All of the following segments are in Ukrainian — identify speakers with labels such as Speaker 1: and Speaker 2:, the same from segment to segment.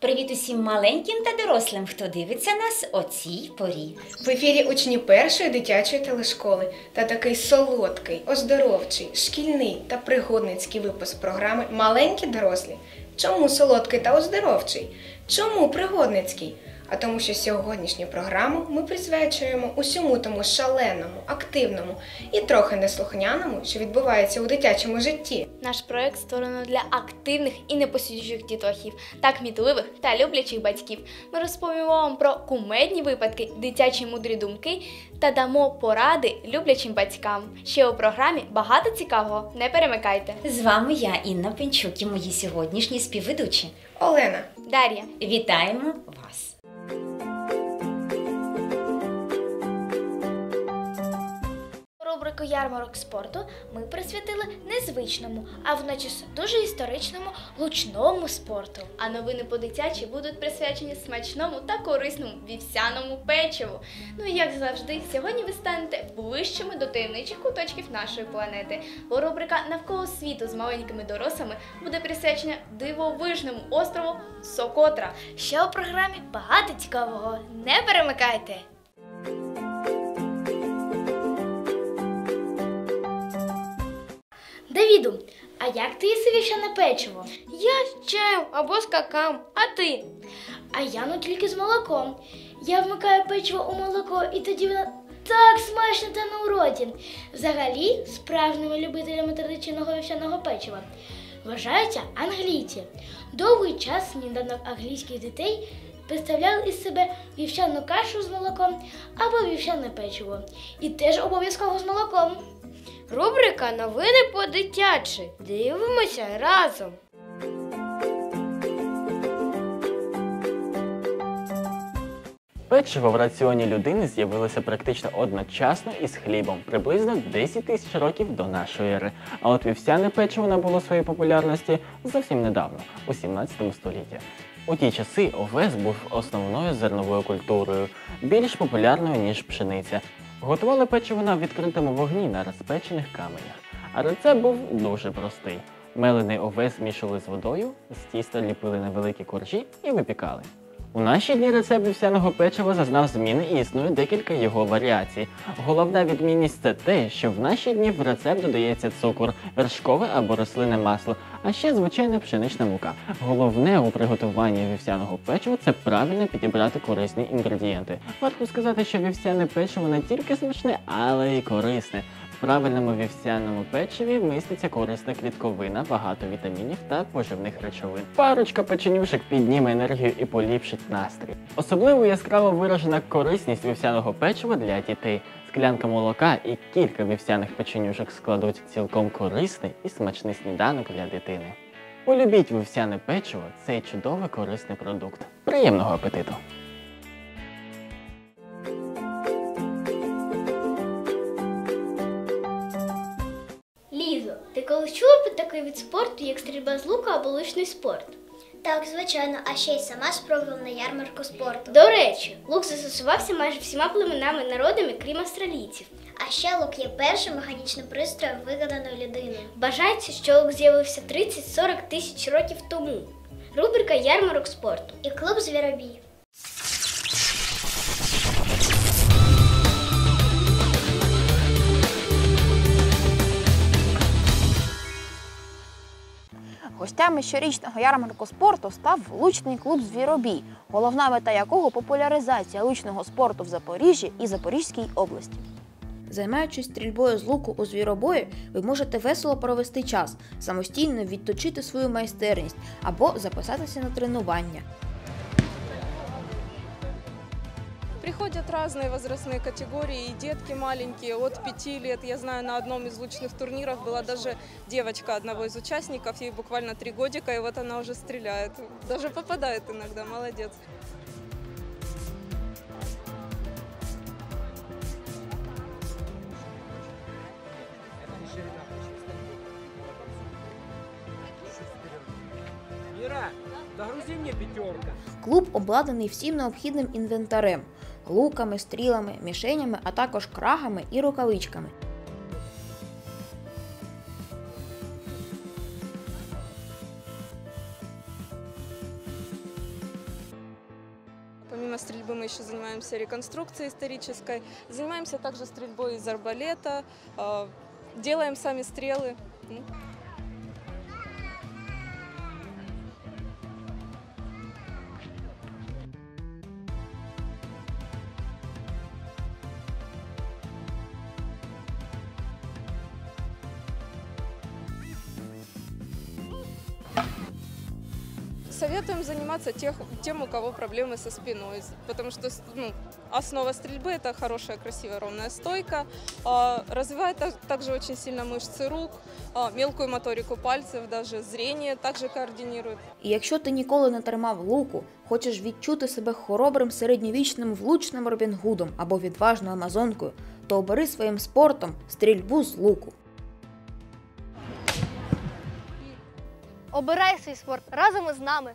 Speaker 1: Привіт усім маленьким та дорослим, хто дивиться нас о цій порі.
Speaker 2: В ефірі учні першої дитячої телешколи та такий солодкий, оздоровчий, шкільний та пригодницький випуск програми Маленькі дорослі. Чому солодкий та оздоровчий? Чому пригодницький? А тому, що сьогоднішню програму ми присвячуємо усьому тому шаленому, активному і трохи неслухняному, що відбувається у дитячому житті.
Speaker 3: Наш проект створено для активних і непосидючих дітохів, так кмітливих та люблячих батьків. Ми розповімо вам про кумедні випадки, дитячі мудрі думки та дамо поради люблячим батькам. Ще у програмі багато цікавого. Не перемикайте.
Speaker 1: З вами я, Інна Пенчук, і мої сьогоднішні співведучі.
Speaker 2: Олена,
Speaker 3: Дар'я.
Speaker 1: Вітаємо вас!
Speaker 3: Ярмарок спорту ми присвятили незвичному, а водночас дуже історичному лучному спорту. А новини по дитячі будуть присвячені смачному та корисному вівсяному печиву. Ну і як завжди, сьогодні ви станете ближчими до таємничих куточків нашої планети. Бо рубрика навколо світу з маленькими дорослими буде присвячена дивовижному острову Сокотра. Ще у програмі багато цікавого. Не перемикайте! Давіду, а як ти їси вівсяне печиво? Я з чаєм або з какао, а ти? А я ну тільки з молоком. Я вмикаю печиво у молоко і тоді воно так смачно та на уроді. Взагалі, справжніми любителями традиційного вівсяного печива вважаються англійці. Довгий час сніданок англійських дітей представляв із себе вівсяну кашу з молоком або вівсяне печиво. І теж обов'язково з молоком. Рубрика Новини по дитячі. Дивимося разом.
Speaker 4: Печиво в раціоні людини з'явилося практично одночасно із хлібом, приблизно 10 тисяч років до нашої ери. А от вівсяне печиво набуло своєї популярності зовсім недавно, у 17 столітті. У ті часи овес був основною зерновою культурою, більш популярною, ніж пшениця. Готували печиво на відкритому вогні на розпечених каменях. А рецепт був дуже простий. Мелений овес змішували з водою, з тіста ліпили невеликі коржі і випікали. У наші дні рецепт вівсяного печива зазнав зміни і існує декілька його варіацій. Головна відмінність це те, що в наші дні в рецепт додається цукор, вершкове або рослинне масло, а ще звичайна пшенична мука. Головне у приготуванні вівсяного печива це правильно підібрати корисні інгредієнти. Варто сказати, що вівсяне печиво не тільки смачне, але й корисне. Правильному вівсяному печиві міститься корисна клітковина, багато вітамінів та поживних речовин. Парочка печенюшек підніме енергію і поліпшить настрій. Особливо яскраво виражена корисність вівсяного печива для дітей. Склянка молока і кілька вівсяних печенюшок складуть цілком корисний і смачний сніданок для дитини. Полюбіть вівсяне печиво цей чудовий корисний продукт. Приємного апетиту!
Speaker 3: Колись чула про такий від спорту, як стрільба з лука або лучний спорт?
Speaker 5: Так, звичайно, а ще й сама спробувала на ярмарку спорту.
Speaker 3: До речі, лук застосувався майже всіма племенами народами, крім австралійців.
Speaker 5: А ще лук є першим механічним пристроєм, вигаданою людиною.
Speaker 3: Вважається, що лук з'явився 30-40 тисяч років тому. Рубрика ярмарок спорту.
Speaker 5: І клуб Звіробій.
Speaker 6: Гостями щорічного ярмарку спорту став лучний клуб Звіробій, головна мета якого популяризація лучного спорту в Запоріжжі і Запорізькій області.
Speaker 7: Займаючись стрільбою з луку у звіробої, ви можете весело провести час, самостійно відточити свою майстерність або записатися на тренування.
Speaker 8: Приходят разные возрастные категории, и детки маленькие, от 5 лет. Я знаю, на одном из лучных турниров была даже девочка одного из участников, ей буквально 3 годика, и вот она уже стреляет. Даже попадает иногда, молодец.
Speaker 9: Ира, загрузи мне пятерка.
Speaker 7: Клуб обладнаний всім необхідним інвентарем луками, стрілами, мішенями, а також крагами і рукавичками.
Speaker 8: помимо стрельбы мы еще занимаемся реконструкцией исторической, занимаемся также стрельбой из арбалета, э, делаем сами стрелы. Советуем заниматься тех, тем, у кого проблемы со спиной, потому что ну, основа стрельбы – это хорошая, красивая, ровная стойка. А, Развивает так- также очень сильно мышцы рук, а, мелкую моторику пальцев, даже зрение также координирует.
Speaker 7: І якщо ти ніколи не тримав луку, хочеш відчути себе хоробрим середньовічним влучним Робін Гудом або відважною амазонкою, то обери своїм спортом стрільбу з луку.
Speaker 10: Обирай свій спорт разом із нами.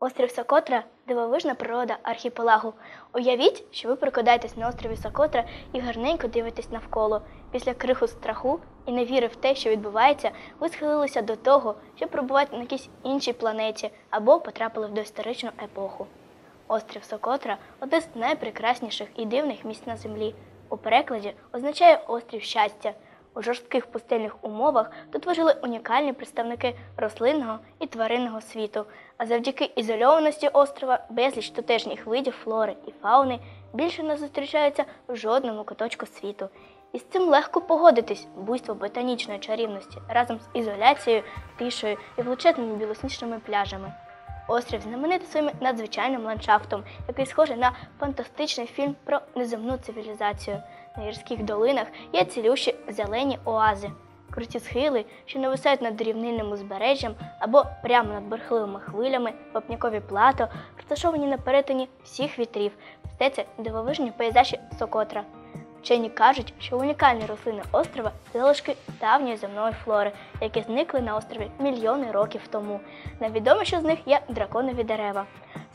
Speaker 11: Острів Сокотра дивовижна природа архіпелагу. Уявіть, що ви прокидаєтесь на острові Сокотра і гарненько дивитесь навколо. Після криху страху і невіри в те, що відбувається, ви схилилися до того, щоб перебувати на якійсь іншій планеті або потрапили в доісторичну епоху. Острів Сокотра одне з найпрекрасніших і дивних місць на землі. У перекладі означає острів щастя. У жорстких пустельних умовах тут вижили унікальні представники рослинного і тваринного світу. А завдяки ізольованості острова безліч тутешніх видів флори і фауни більше не зустрічаються в жодному куточку світу. І з цим легко погодитись буйство ботанічної чарівності разом з ізоляцією, тишею і величезними білосніжними пляжами. Острів знаменитий своїм надзвичайним ландшафтом, який схожий на фантастичний фільм про неземну цивілізацію. На гірських долинах є цілющі зелені оази, круті схили, що нависають над рівнинним узбережжям або прямо над бурхливими хвилями, вапнякові плато, розташовані на перетині всіх вітрів. Це дивовижні пейзажі Сокотра. Вчені кажуть, що унікальні рослини острова залишки давньої земної флори, які зникли на острові мільйони років тому. Найвідоміше з них є драконові дерева.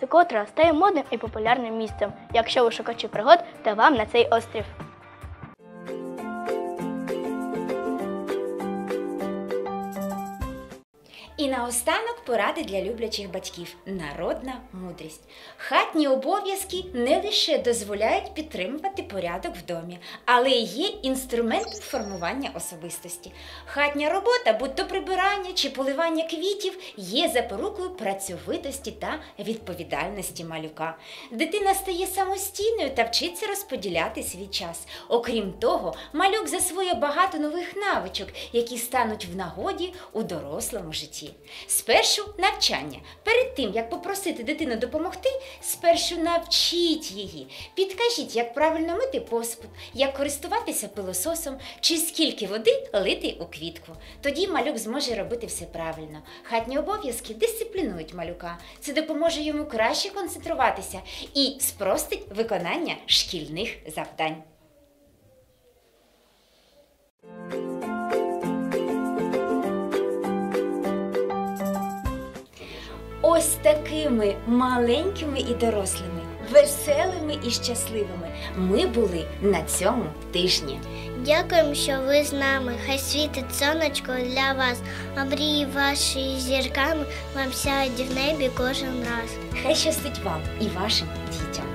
Speaker 11: Сокотра стає модним і популярним місцем, якщо ви шукачі пригод, то вам на цей острів.
Speaker 1: І наостанок поради для люблячих батьків. Народна мудрість. Хатні обов'язки не лише дозволяють підтримувати порядок в домі, але й є інструментом формування особистості. Хатня робота, будь то прибирання чи поливання квітів, є запорукою працьовитості та відповідальності малюка. Дитина стає самостійною та вчиться розподіляти свій час. Окрім того, малюк засвоює багато нових навичок, які стануть в нагоді у дорослому житті. Спершу навчання. Перед тим, як попросити дитину допомогти, спершу навчіть її. Підкажіть, як правильно мити посуд, як користуватися пилососом, чи скільки води лити у квітку. Тоді малюк зможе робити все правильно. Хатні обов'язки дисциплінують малюка. Це допоможе йому краще концентруватися і спростить виконання шкільних завдань. Ось такими маленькими і дорослими, веселими і щасливими ми були на цьому тижні.
Speaker 12: Дякуємо, що ви з нами. Хай світить сонечко для вас, а мрії ваші зірками вам сяють в небі кожен раз.
Speaker 1: Хай щастить вам і вашим дітям.